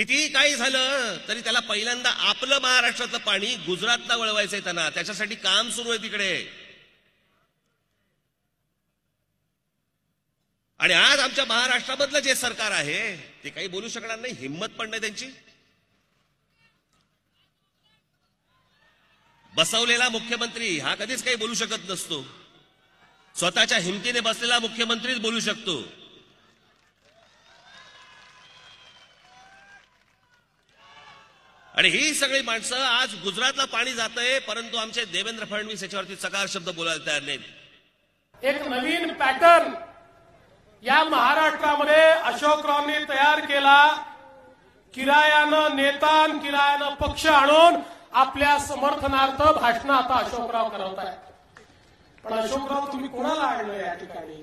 कितीही काही झालं तरी त्याला पहिल्यांदा आपलं महाराष्ट्रातलं पाणी गुजरातला वळवायचंय त्यांना. त्याच्यासाठी काम सुरू आहे तिकडे. आणि आज आमच्या महाराष्ट्रामधलं जे सरकार आहे ते काही बोलू शकणार नाही हिंमत पण नाही त्यांची. बसवलेला मुख्यमंत्री हा कधीच काही बोलू शकत नसतो. स्वतःच्या हिमतीने बसलेला मुख्यमंत्रीच बोलू शकतो. आणि ही सगळी माणसं आज गुजरातला पाणी जातंय परंतु आमचे देवेंद्र फडणवीस याच्यावरती सकार शब्द बोलायला तयार नाहीत. एक नवीन पॅटर्न या महाराष्ट्रामध्ये अशोकरावनी तयार केला. किरायानं नेता किरायानं पक्ष आणून आपल्या समर्थनार्थ भाषण आता अशोकराव करत आहेत पण अशोकराव तुम्ही कोणाला आणलं या ठिकाणी?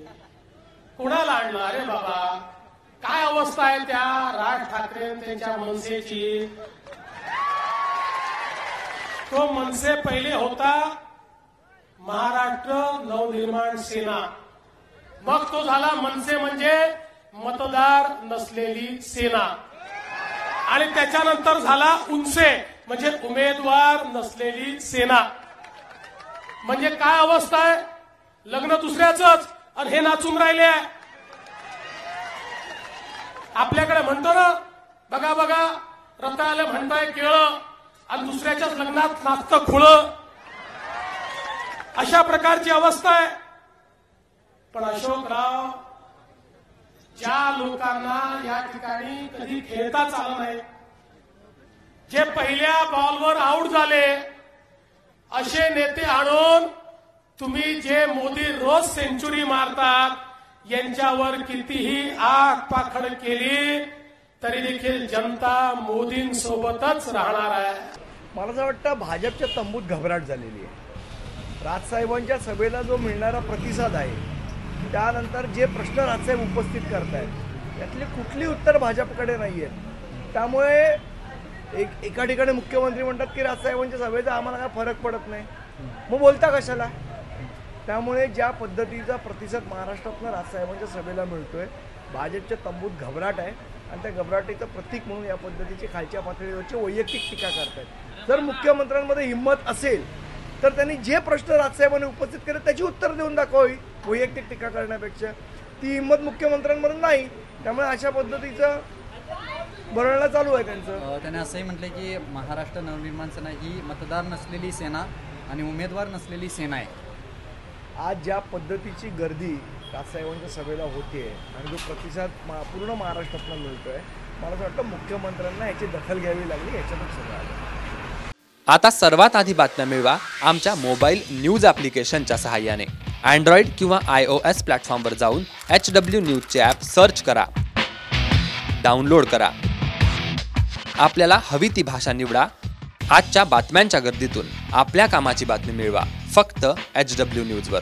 कोणाला आणलं? अरे बाबा काय अवस्था आहे त्या? राज ठाकरे त्यांच्या मनसेची. तो मनसे पहिले होता महाराष्ट्र नवनिर्माण सेना. मग तो झाला मनसे म्हणजे मतदार नसलेली सेना. आणि त्याच्यानंतर झाला उनसे म्हणजे उमेदवार नसलेली सेना. म्हणजे काय अवस्था आहे? लग्न दुसऱ्याच आणि हे नाचून राहिले आहे. आपल्याकडे म्हणतो ना बघा बघा रताळ्याला म्हणताय केळं. आणि दुसऱ्याच्याच लग्नात नाचतं खुळं. अशा प्रकारची अवस्था आहे. पण अशोकराव ज्या लोकांना या ठिकाणी कधी खेळताच आलं नाही जे पहिल्या बॉलवर आऊट झाले असे नेते आणून तुम्ही जे मोदी रोज सेंचुरी मारतात यांच्यावर कितीही आग पाखड केली तरी देखील जनता मोदींसोबतच राहणार आहे. मला असं वाटतं भाजपच्या तंबूत घबराट झालेली आहे. राजसाहेबांच्या सभेला जो मिळणारा प्रतिसाद आहे त्यानंतर जे प्रश्न राजसाहेब उपस्थित करत आहेत त्यातली कुठली उत्तर भाजपकडे नाही आहेत त्यामुळे एक एका ठिकाणी मुख्यमंत्री म्हणतात की राजसाहेबांच्या सभेचा आम्हाला काय फरक पडत नाही. मग बोलता कशाला? त्यामुळे ज्या पद्धतीचा प्रतिसाद महाराष्ट्रातनं राजसाहेबांच्या सभेला मिळतोय भाजपच्या तंबूत घबराट आहे आणि त्या घबराटीचं प्रतीक म्हणून या पद्धतीची खालच्या पातळीवरची वैयक्तिक टीका करतायत. जर मुख्यमंत्र्यांमध्ये हिंमत असेल तर त्यांनी जे प्रश्न राजसाहेबांनी उपस्थित केले त्याची उत्तर देऊन दाखवावी वैयक्तिक टीका करण्यापेक्षा. ती हिंमत मुख्यमंत्र्यांमध्ये नाही त्यामुळे अशा पद्धतीचं भरणं चालू आहे त्यांचं. त्याने असंही म्हटलं की महाराष्ट्र नवनिर्माण सेना ही मतदार नसलेली सेना आणि उमेदवार नसलेली सेना आहे. आज ज्या पद्धतीची गर्दी राजसाहेबांच्या सभेला होते आणि जो प्रतिसाद मा पूर्ण महाराष्ट्रातनं मिळतोय मला असं वाटतं मुख्यमंत्र्यांना याची दखल घ्यावी लागली याच्यातच सगळं आलं. आता सर्वात आधी बातम्या मिळवा आमच्या मोबाईल न्यूज ॲप्लिकेशनच्या सहाय्याने. अँड्रॉइड किंवा आय ओ एस प्लॅटफॉर्मवर जाऊन एच डब्ल्यू न्यूजचे ॲप सर्च करा. डाउनलोड करा. आपल्याला हवी ती भाषा निवडा. आजच्या बातम्यांच्या गर्दीतून आपल्या कामाची बातमी मिळवा. फक्त एच डब्ल्यू न्यूजवर